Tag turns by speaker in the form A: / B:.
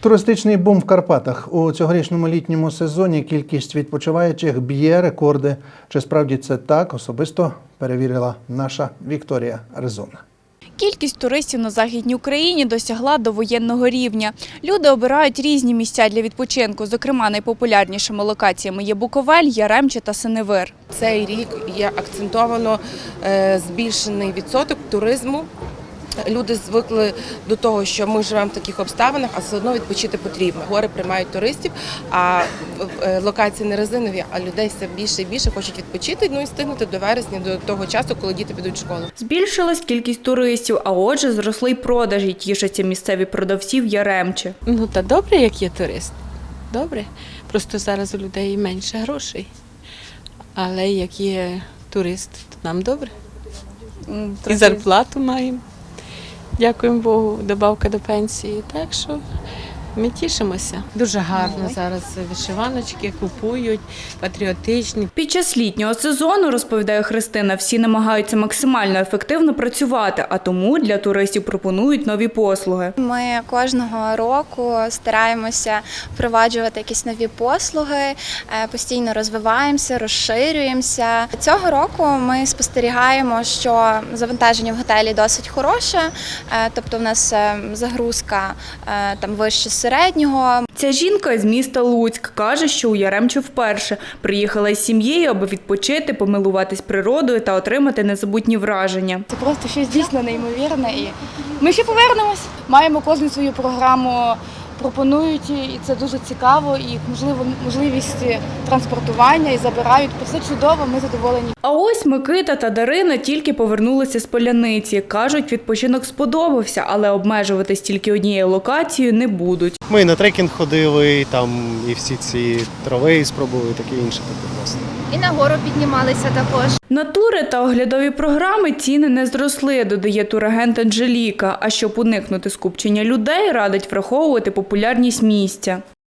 A: Туристичний бум в Карпатах у цьогорічному літньому сезоні кількість відпочиваючих б'є рекорди. Чи справді це так особисто перевірила наша Вікторія Резона.
B: Кількість туристів на західній Україні досягла довоєнного рівня. Люди обирають різні місця для відпочинку. Зокрема, найпопулярнішими локаціями є Буковель, Яремче та Синевир.
C: Цей рік є акцентовано е, збільшений відсоток туризму. Люди звикли до того, що ми живемо в таких обставинах, а все одно відпочити потрібно. Гори приймають туристів, а е, локації не резинові, а людей все більше і більше хочуть відпочити. Ну і стигнути до вересня, до того часу, коли діти підуть в школу.
B: Збільшилась кількість туристів, а отже, зросли й продажі. Тішаться місцеві продавці в Яремче.
D: Ну та добре, як є турист. Добре. Просто зараз у людей менше грошей. Але як є турист, то нам добре. І зарплату маємо. Дякуємо Богу, добавка до пенсії. Так що ми тішимося. Дуже гарно зараз вишиваночки купують, патріотичні.
B: Під час літнього сезону, розповідає Христина, всі намагаються максимально ефективно працювати, а тому для туристів пропонують нові послуги.
E: Ми кожного року стараємося впроваджувати якісь нові послуги, е, постійно розвиваємося, розширюємося. Цього року ми спостерігаємо, що завантаження в готелі досить хороше, е, тобто в нас е, загрузка там вище середнього.
B: Ця жінка з міста Луцьк каже, що у Яремчу вперше приїхала з сім'єю, аби відпочити, помилуватись природою та отримати незабутні враження.
F: Це просто щось дійсно неймовірне. І ми ще повернемось. Маємо кожну свою програму. Пропонують і це дуже цікаво, і можливо можливість транспортування і забирають. Все чудово, ми задоволені.
B: А ось Микита та Дарина тільки повернулися з поляниці. Кажуть, відпочинок сподобався, але обмежуватись тільки однією локацією не будуть.
G: Ми і на трекінг ходили, і там і всі ці трави спробували, таке інше. Тобто, власне.
E: І на гору піднімалися також.
B: На тури та оглядові програми ціни не зросли, додає турагент Анжеліка. А щоб уникнути скупчення людей, радить враховувати популярність місця.